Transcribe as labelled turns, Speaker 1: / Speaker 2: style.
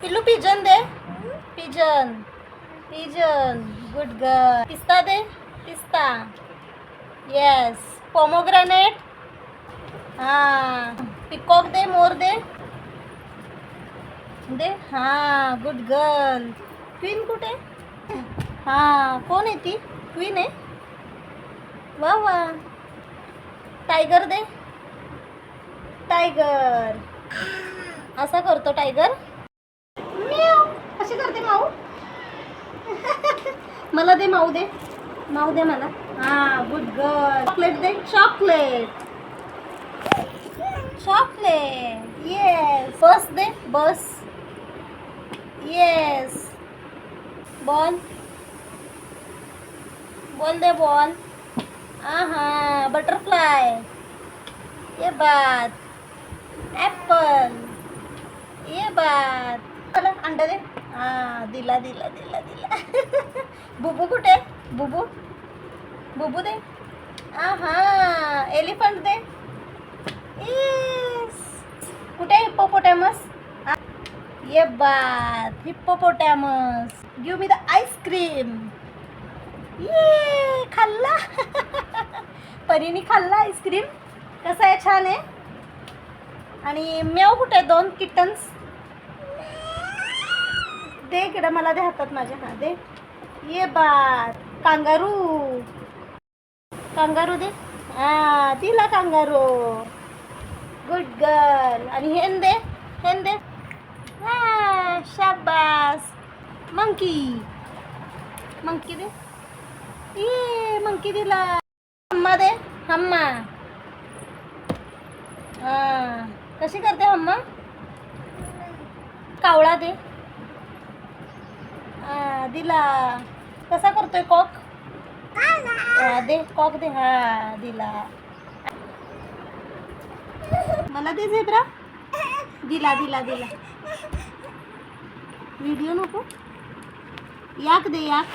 Speaker 1: पिल्लू पिजन दे. Pigeon pigeon good girl पिस्ता दे. पिस्ता. येस पोमोग्रॅनेट हां. पिकॉक दे मोर दे. दे? हां. गुड गर्ल क्वीन कुठे? हां. कोण आहे ती? क्वीन आहे. वा वा. टायगर दे. टायगर असा करतो टायगर म्याव. कशी करते माऊ मला दे माऊ दे. माऊ दे मला. हा गुड गर्ल चॉकलेट दे. चॉकलेट चॉकलेट येस बस दे. बस येस बॉल बॉल दे बॉल आहा बटरफ्लाय ये बात. ॲपल ये बात. चला अंडा दे. हां दिला दिला दिला दिला. बुबू कुठे? बुबू? बुबू दे. हा एलिफंट दे. येस कुठे हिप्पोपोटॅमस ये बात hippopotamus give me the ice cream ये खाल्ला. परीने खाल्ला आईस्क्रीम कसं आहे? छान आहे. आणि मेव कुठे आहे? दोन किटन्स दे इकडं मला दे हातात माझ्या. हा दे. ये बात कांगारू. कांगारू दे. हा दिला कांगारू. गुड गर्ल आणि हेन दे हेन दे. हा शाबास. मंकी मंकी दे. ये मंकी दिला. हम्मा दे. हम्मा हा कशी करते हम्मा कावळा दे. हा दिला कसा करतोय कॉक? हा, दे कॉक दे. हा दिला मला दे झेब्रा. दिला दिला दिला. व्हिडिओ नको. याक दे याक.